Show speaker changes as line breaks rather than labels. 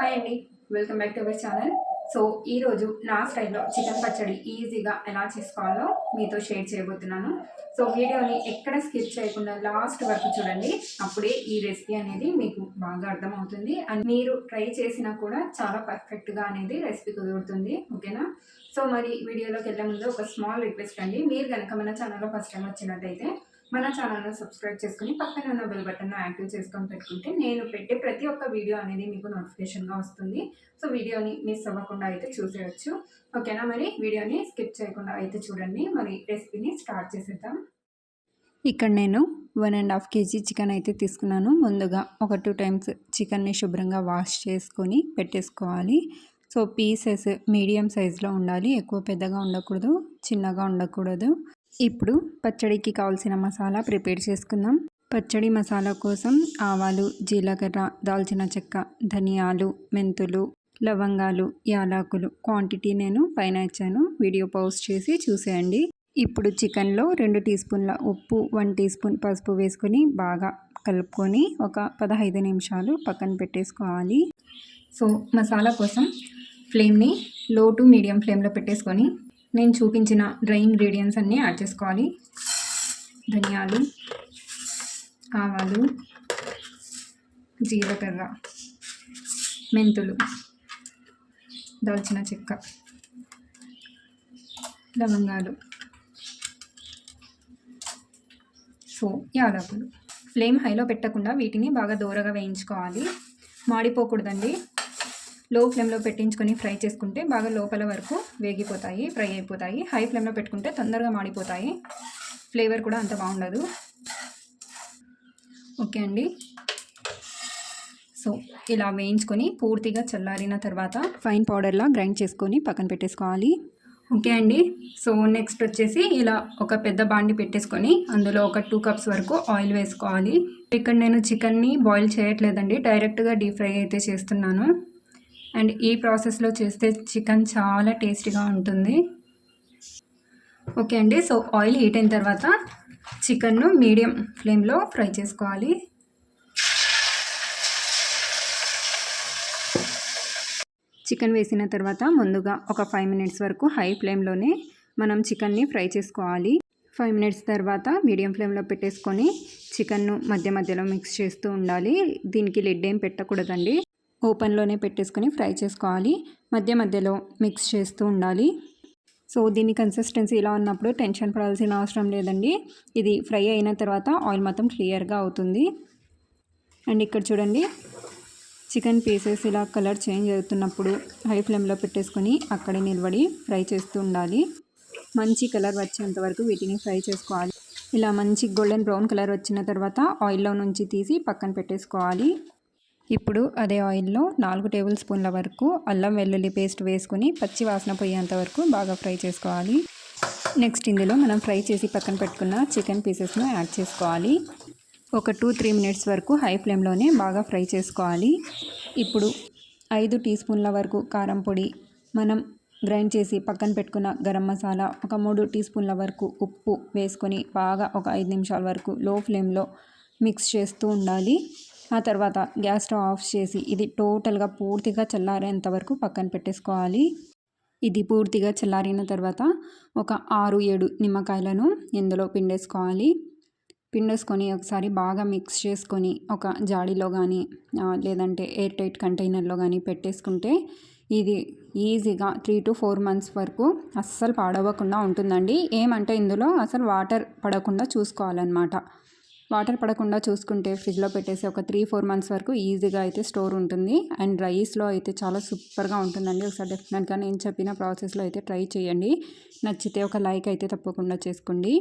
Hi అండి. Welcome back to our channel so ఈరోజు నా స్టైల్లో చికెన్ పచ్చడి ఈజీగా ఎలా చేసుకోవాలో మీతో షేర్ చేయబోతున్నాను. సో వీడియోని ఎక్కడ స్కిప్ చేయకుండా లాస్ట్ వరకు చూడండి. అప్పుడే ఈ రెసిపీ అనేది మీకు బాగా అర్థమవుతుంది. అండ్ మీరు ట్రై చేసినా కూడా చాలా పర్ఫెక్ట్గా అనేది రెసిపీ కుదురుతుంది. ఓకేనా? సో మరి వీడియోలోకి వెళ్ళే ముందు ఒక స్మాల్ రిక్వెస్ట్ అండి. మీరు కనుక మన ఛానల్లో ఫస్ట్ టైం వచ్చినట్టయితే మన ఛానల్ను సబ్స్క్రైబ్ చేసుకుని పక్కన ఉన్న బెల్ బటన్ను యాక్టివ్ చేసుకొని పెట్టుకుంటే నేను పెట్టే ప్రతి ఒక్క వీడియో అనేది మీకు నోటిఫికేషన్గా వస్తుంది. సో వీడియోని మిస్ అవ్వకుండా అయితే చూసేయచ్చు. ఓకేనా మరి వీడియోని స్కిప్ చేయకుండా అయితే చూడండి. మరి రెసిపీని స్టార్ట్ చేసేద్దాం.
ఇక్కడ నేను one and half KG chicken అయితే తీసుకున్నాను. ముందుగా ఒక టూ టైమ్స్ చికెన్ని శుభ్రంగా వాష్ చేసుకొని పెట్టేసుకోవాలి. సో పీసెస్ మీడియం సైజులో ఉండాలి. ఎక్కువ పెద్దగా ఉండకూడదు చిన్నగా ఉండకూడదు. ఇప్పుడు పచ్చడికి కావాల్సిన మసాలా ప్రిపేర్ చేసుకుందాం. పచ్చడి మసాలా కోసం ఆవాలు జీలకర్ర దాల్చిన చెక్క ధనియాలు మెంతులు లవంగాలు యాలకులు క్వాంటిటీ నేను పైన ఇచ్చాను. వీడియో పోస్ట్ చేసి చూసేయండి. ఇప్పుడు చికెన్లో రెండు టీ స్పూన్ల ఉప్పు వన్ టీ స్పూన్ పసుపు వేసుకొని బాగా కలుపుకొని ఒక పదహైదు నిమిషాలు పక్కన పెట్టేసుకోవాలి.
సో మసాలా కోసం ఫ్లేమ్ని లో టు మీడియం ఫ్లేమ్లో పెట్టేసుకొని నేను చూపించిన డ్రై ఇంగ్రీడియంట్స్ అన్నీ యాడ్ చేసుకోవాలి. ధనియాలు ఆవాలు జీలకర్ర మెంతులు దాల్చిన చెక్క లవంగాలు సో యాలకులు. ఫ్లేమ్ హైలో పెట్టకుండా వీటిని బాగా దూరగా వేయించుకోవాలి. మాడిపోకూడదండి. లో ఫ్లేమ్లో పెట్టించుకొని ఫ్రై చేసుకుంటే బాగా లోపల వరకు వేగిపోతాయి ఫ్రై అయిపోతాయి. హై ఫ్లేమ్లో పెట్టుకుంటే తొందరగా మాడిపోతాయి. ఫ్లేవర్ కూడా అంత బాగుండదు. ఓకే అండి. సో ఇలా వేయించుకొని పూర్తిగా చల్లారిన తర్వాత
ఫైన్ పౌడర్లా గ్రైండ్ చేసుకొని పక్కన పెట్టేసుకోవాలి.
ఓకే అండి. సో నెక్స్ట్ వచ్చేసి ఇలా ఒక పెద్ద బాండి పెట్టేసుకొని అందులో ఒక టూ కప్స్ వరకు ఆయిల్ వేసుకోవాలి. ఇక్కడ నేను చికెన్ని బాయిల్ చేయట్లేదండి. డైరెక్ట్గా డీప్ ఫ్రై అయితే చేస్తున్నాను. అండ్ ఈ ప్రాసెస్లో చేస్తే చికెన్ చాలా టేస్టీగా ఉంటుంది. ఓకే అండి. సో ఆయిల్ హీట్ అయిన తర్వాత చికెన్ను మీడియం ఫ్లేమ్లో ఫ్రై చేసుకోవాలి.
చికెన్ వేసిన తర్వాత ముందుగా ఒక ఫైవ్ మినిట్స్ వరకు హై ఫ్లేమ్లోనే మనం చికెన్ని ఫ్రై చేసుకోవాలి. ఫైవ్ మినిట్స్ తర్వాత మీడియం ఫ్లేమ్లో పెట్టేసుకొని చికెన్ను మధ్య మధ్యలో మిక్స్ చేస్తూ ఉండాలి. దీనికి లిడ్ ఏం పెట్టకూడదండి. ఓపెన్లోనే పెట్టేసుకొని ఫ్రై చేసుకోవాలి. మధ్య మధ్యలో మిక్స్ చేస్తూ ఉండాలి. సో దీని కన్సిస్టెన్సీ ఇలా ఉన్నప్పుడు టెన్షన్ పడాల్సిన అవసరం లేదండి. ఇది ఫ్రై అయిన తర్వాత ఆయిల్ మొత్తం క్లియర్గా అవుతుంది. అండ్ ఇక్కడ చూడండి చికెన్ పీసెస్ ఇలా కలర్ చేంజ్ అవుతున్నప్పుడు హై ఫ్లేమ్లో పెట్టేసుకొని అక్కడే నిలబడి ఫ్రై చేస్తూ ఉండాలి. మంచి కలర్ వచ్చేంత వరకు వీటిని ఫ్రై చేసుకోవాలి. ఇలా మంచి గోల్డెన్ బ్రౌన్ కలర్ వచ్చిన తర్వాత ఆయిల్లో నుంచి తీసి పక్కన పెట్టేసుకోవాలి. ఇప్పుడు అదే ఆయిల్లో నాలుగు టేబుల్ స్పూన్ల వరకు అల్లం వెల్లుల్లి పేస్ట్ వేసుకుని పచ్చి వాసన పోయేంత వరకు బాగా ఫ్రై చేసుకోవాలి. నెక్స్ట్ ఇందులో మనం ఫ్రై చేసి పక్కన పెట్టుకున్న చికెన్ పీసెస్ను యాడ్ చేసుకోవాలి. ఒక టూ త్రీ మినిట్స్ వరకు హై ఫ్లేమ్లోనే బాగా ఫ్రై చేసుకోవాలి. ఇప్పుడు ఐదు టీ స్పూన్ల వరకు కారం పొడి మనం గ్రైండ్ చేసి పక్కన పెట్టుకున్న గరం మసాలా ఒక మూడు టీ స్పూన్ల వరకు ఉప్పు వేసుకొని బాగా ఒక ఐదు నిమిషాల వరకు లో ఫ్లేమ్లో మిక్స్ చేస్తూ ఉండాలి. ఆ తర్వాత గ్యాస్ స్టవ్ ఆఫ్ చేసి ఇది టోటల్గా పూర్తిగా చల్లారేంత వరకు పక్కన పెట్టేసుకోవాలి. ఇది పూర్తిగా చల్లారిన తర్వాత ఒక ఆరు ఏడు నిమ్మకాయలను ఇందులో పిండేసుకోవాలి. పిండేసుకొని ఒకసారి బాగా మిక్స్ చేసుకొని ఒక జాడీలో కానీ లేదంటే ఎయిర్ టైట్ కంటైనర్లో కానీ పెట్టేసుకుంటే ఇది ఈజీగా త్రీ టు ఫోర్ మంత్స్ వరకు అస్సలు పాడవకుండా ఉంటుందండి. ఏమంటే ఇందులో అసలు వాటర్ పడకుండా చూసుకోవాలన్నమాట. వాటర్ పడకుండా చూసుకుంటే ఫ్రిడ్జ్లో పెట్టేసి ఒక త్రీ ఫోర్ మంత్స్ వరకు ఈజీగా అయితే స్టోర్ ఉంటుంది. అండ్ రైస్లో అయితే చాలా సూపర్గా ఉంటుందండి. ఒకసారి డెఫినెట్గా నేను చెప్పిన ప్రాసెస్లో అయితే ట్రై చేయండి. నచ్చితే ఒక లైక్ అయితే తప్పకుండా చేసుకోండి.